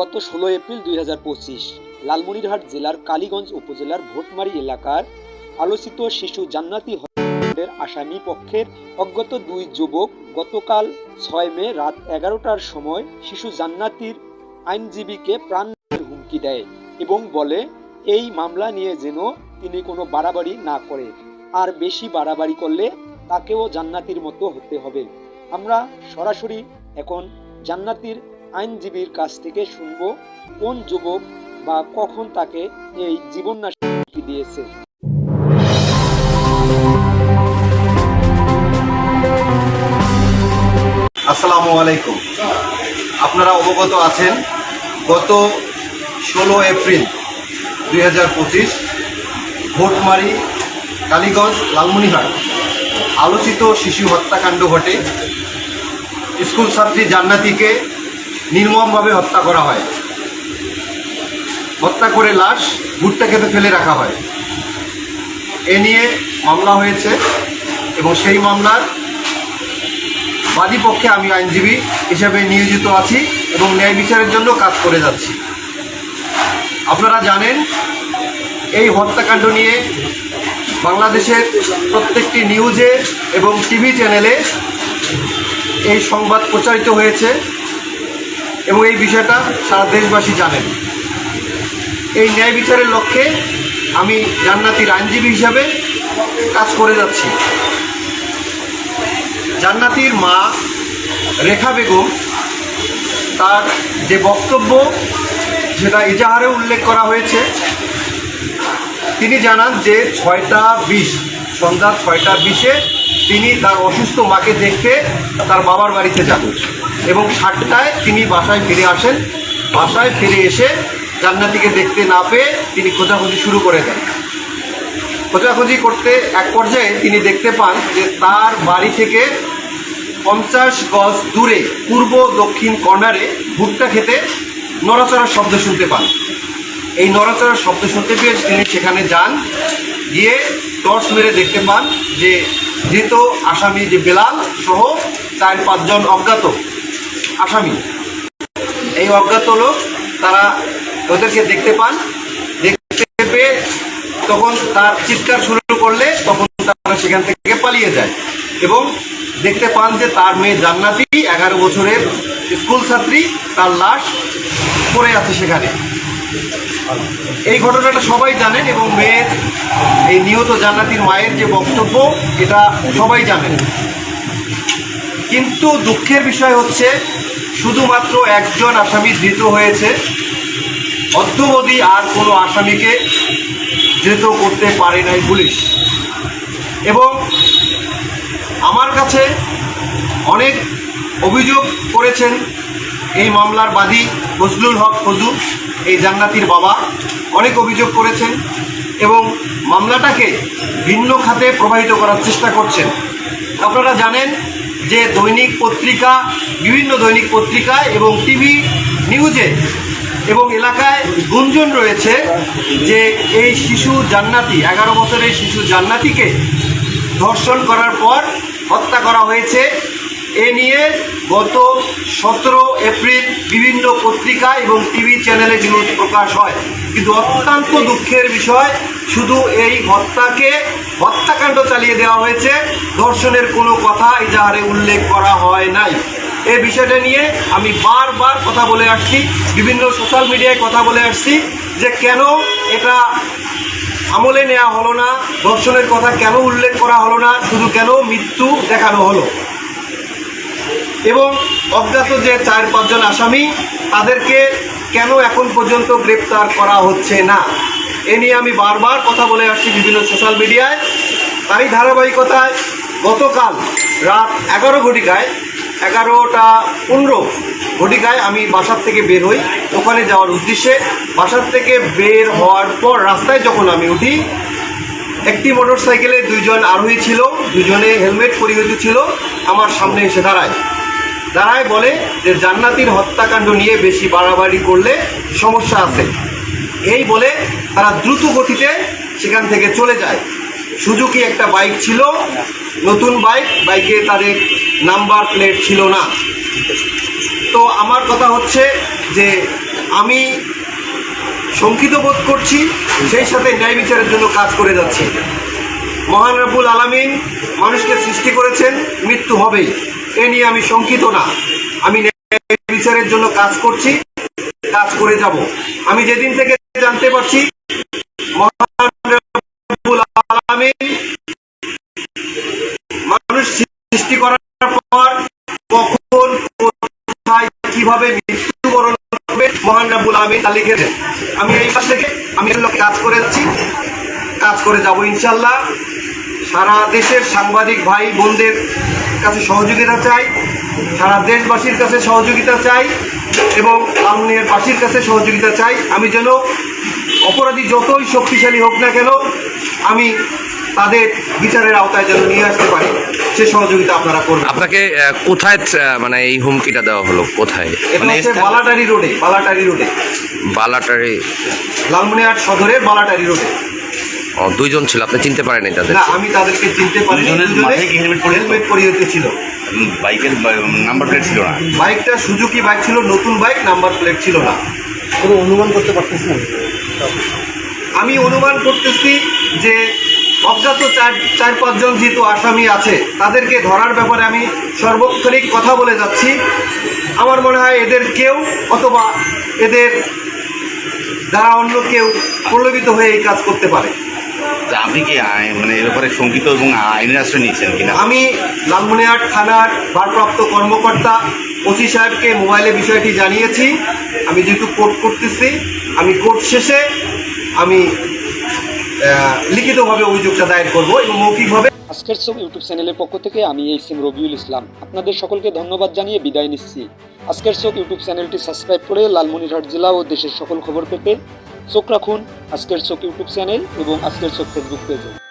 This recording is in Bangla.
গত ষোলো এপ্রিল দুই হাজার পঁচিশ, লালমনিরহাট জেলার কালীগঞ্জ উপজেলার ভোটমারি এলাকার আলোচিত শিশু জান্নাতি হত্যাকাণ্ডের আসামি পক্ষের অজ্ঞাত দুই যুবক গতকাল ছয় মে রাত এগারোটার সময় শিশু জান্নাতির আইনজীবীকে প্রাণের হুমকি দেয় এবং বলে, এই মামলা নিয়ে যেন তিনি কোনো বাড়াবাড়ি না করে। আর বেশি বাড়াবাড়ি করলে তাকেও জান্নাতির মতো হতে হবে। আমরা সরাসরি এখন জান্নাতির আইনজীবীর কাছ থেকে শুনব কোন যুবক বা কখন তাকে এই জীবননাশ দিয়েছে। আসসালামু আলাইকুম। আপনারা অবগত আছেন, গত ষোলো এপ্রিল দুই হাজার পঁচিশ ভোটমারি, কালীগঞ্জ লালমনিহাট আলোচিত শিশু হত্যাকাণ্ড ঘটে। স্কুল ছাত্রী জান্নাতিকে নির্মমভাবে হত্যা করা হয়। হত্যা করে লাশ ভুট্টা খেতে ফেলে রাখা হয়। এ নিয়ে মামলা হয়েছে এবং সেই মামলার বাদী পক্ষে আমি আইনজীবী হিসেবে নিয়োজিত আছি এবং ন্যায় বিচারের জন্য কাজ করে যাচ্ছি। আপনারা জানেন, এই হত্যাকাণ্ড নিয়ে বাংলাদেশের প্রত্যেকটি নিউজে এবং টিভি চ্যানেলে এই সংবাদ প্রচারিত হয়েছে। এবং এই বিষয়টা সারা দেশবাসী জানেন। এই ন্যায় বিচারের লক্ষ্যে আমি জান্নাতির আইনজীবী হিসাবে কাজ করে যাচ্ছি। জান্নাতির মা রেখা বেগম তার যে বক্তব্য যেটা ইজাহারে উল্লেখ করা হয়েছে। তিনি জানান যে ছয়টা বিশ, সন্ধ্যা ছয়টা বিশে তিনি তার অসুস্থ মাকে দেখতে তার বাবার বাড়িতে যান। এবং সাতটায় তিনি বাসায় ফিরে আসেন। বাসায় ফিরে এসে জান্নাতিকে দেখতে না পেয়ে তিনি খোঁজাখুঁজি শুরু করে দেন। খোঁজাখুঁজি করতে এক পর্যায়ে তিনি দেখতে পান যে তার বাড়ি থেকে পঞ্চাশ গজ দূরে, পূর্ব দক্ষিণ কর্নারে ভুট্টা খেতে নড়াচড়ার শব্দ শুনতে পান। এই নড়াচড়ার শব্দ শুনতে পেয়ে তিনি সেখানে যান। গিয়ে টর্চ মেরে দেখতে পান যে ধৃত আসামি যে বেলাল সহ চার, পাঁচজন অজ্ঞাত আসামি। এই অজ্ঞাত লোক তারা ওদেরকে দেখতে পান, দেখতে পেয়ে তখন তার চিৎকার শুরু করলে তখন তারা সেখান থেকে পালিয়ে যায় এবং দেখতে পান যে তার মেয়ে জান্নাতি, এগারো বছরের স্কুল ছাত্রী, তার লাশ পড়ে আছে সেখানে। এই ঘটনাটা সবাই জানেন এবং মেয়ের এই নিহত জান্নাতির মায়ের যে বক্তব্য, এটা সবাই জানেন। কিন্তু দুঃখের বিষয় হচ্ছে, শুধুমাত্র একজন আসামি ধৃত হয়েছে। অদ্যবধি আর কোনো আসামিকে ধৃত করতে পারে নাই পুলিশ। এবং আমার কাছে অনেক অভিযোগ করেছেন এই মামলার বাদী ফজলুল হক ফজু এই জান্নাতির বাবা অনেক অভিযোগ করেছেন এবং মামলাটাকে ভিন্ন খাতে প্রবাহিত করার চেষ্টা করছেন। আপনারা জানেন যে দৈনিক পত্রিকা, বিভিন্ন দৈনিক পত্রিকায় এবং টিভি নিউজে এবং এলাকায় গুঞ্জন রয়েছে যে এই শিশু জান্নাতি, এগারো বছরের শিশু জান্নাতিকে ধর্ষণ করার পর হত্যা করা হয়েছে। এ নিয়ে গত সতেরো এপ্রিল বিভিন্ন পত্রিকা এবং টিভি চ্যানেলে নিউজ প্রকাশ হয়। কিন্তু অত্যন্ত দুঃখের বিষয়, শুধু এই হত্যাকে হত্যাকাণ্ড চালিয়ে দেওয়া হয়েছে, ধর্ষণের কোনো কথা ইজাহারে উল্লেখ করা হয় নাই। এই বিষয়টা নিয়ে আমি বারবার কথা বলে আসছি, বিভিন্ন সোশ্যাল মিডিয়ায় কথা বলে আসছি যে কেন এটা আমলে নেওয়া হলো না, ধর্ষণের কথা কেন উল্লেখ করা হলো না, শুধু কেন মৃত্যু দেখানো হলো। এবং অজ্ঞাত যে চার পাঁচজন আসামি, তাদেরকে কেন এখন পর্যন্ত গ্রেপ্তার করা হচ্ছে না? এ নিয়ে আমি বারবার কথা বলে আসছি বিভিন্ন সোশ্যাল মিডিয়ায়। তারই ধারাবাহিকতায় গতকাল রাত এগারো ঘটিকায়, এগারোটা পনেরো ঘটিকায় আমি বাসার থেকে বের হই। ওখানে যাওয়ার উদ্দেশ্যে বাসার থেকে বের হওয়ার পর রাস্তায় যখন আমি উঠি, একটি মোটর সাইকেলে দুইজন আরোহী ছিল, দুজনে হেলমেট পরিহিত ছিল, আমার সামনে এসে দাঁড়ায়। দাঁড়ায় বলে যে জান্নাতির হত্যাকাণ্ড নিয়ে বেশি বাড়াবাড়ি করলে সমস্যা আছে। এই বলে তারা দ্রুত গতিতে সেখান থেকে চলে যায়। সুজুকি একটা বাইক ছিল, নতুন বাইক, বাইকে তাদের নাম্বার প্লেট ছিল না। তো আমার কথা হচ্ছে যে আমি শঙ্কিত বোধ করছি, সেই সাথে ন্যায় বিচারের জন্য কাজ করে যাচ্ছি। মহান রব্বুল আলামিন মানুষকে সৃষ্টি করেছেন, মৃত্যু হবেই। এ নিয়ে আমি শঙ্কিত না। আমি বিচারের জন্য কাজ করছি, কাজ করে যাব। আমি যেদিন থেকে জানতে পারছি মানুষ সৃষ্টি করার পর কখন, কোথায়, কীভাবে মৃত্যুবরণ করবে, মহান রাব্বুল আলামিন তা লিখে দেন আমি এই পাশ থেকে, আমি কাজ করে যাচ্ছি, কাজ করে যাব ইনশাল্লাহ সারা দেশের সাংবাদিক ভাই বোনদের কাছে সহযোগিতা চাই সারা দেশবাসীর কাছে সহযোগিতা চাই এবং লালমনিয়ার বাসীর কাছে সহযোগিতা চাই। আমি যেন অপরাধী যতই শক্তিশালী হোক না কেন আমি তাদের বিচারের আওতায় যেন নিয়ে আসতে পারি। সে সহযোগিতা আপনারা করবেন। আপনাকে কোথায় মানে এই হুমকিটা দেওয়া হলো? কোথায়? মানে বালাটারি রোডে বালাটারি রোডে। বালাটারে লালমনিরহাট সদরের বালাটারি রোডে। ও, দুইজন ছিল আপনি চিনতে পারেনি তাদের। না আমি তাদেরকে চিনতে পারি দুজনের মাথায় কি helmet পরিহিত? হেলমেট পরিহিত ছিল বাইকের নাম্বার প্লেট ছিল না। বাইকটা সুজুকি বাইক ছিল নতুন বাইক নাম্বার প্লেট ছিল না। কোনো অনুমান করতে পারতেছি না। আমি অনুমান করতেছি যে অজ্ঞাত চার চার পাঁচজন যেহেতু আসামি আছে তাদেরকে ধরার ব্যাপারে আমি সর্বক্ষণিক কথা বলে যাচ্ছি। আমার মনে হয় এদের কেউ অথবা এদের দ্বারা অন্য কেউ প্রলোভিত হয়ে এই কাজ করতে পারে। আপনি কি মানে এ ব্যাপারে শঙ্কিত এবং আইনের আশ্রয় নিয়েছেন কিনা? আমি লালমনিরহাট থানার ভারপ্রাপ্ত কর্মকর্তা ওসি সাহেবকে মোবাইলে বিষয়টি জানিয়েছি। আমি যেহেতু কোর্ট করতেছি আমি কোর্ট শেষে আমি আহ, লিখিতভাবে অভিযোগটা দায়ের করব এবং মৌখিকভাবে আজকের সব ইউটিউব চ্যানেলের পক্ষ থেকে আমি এই সিম রবিউল ইসলাম। আপনাদের সকলকে ধন্যবাদ জানিয়ে বিদায় নিচ্ছি। আজকের চোখ ইউটিউব চ্যানেলটি সাবস্ক্রাইব করে লালমনিরহাট জেলা ও দেশের সকল খবর পেতে চোখ রাখুন আজকের চোখ ইউটিউব চ্যানেল এবং আজকের চোখ ফেসবুক পেজে।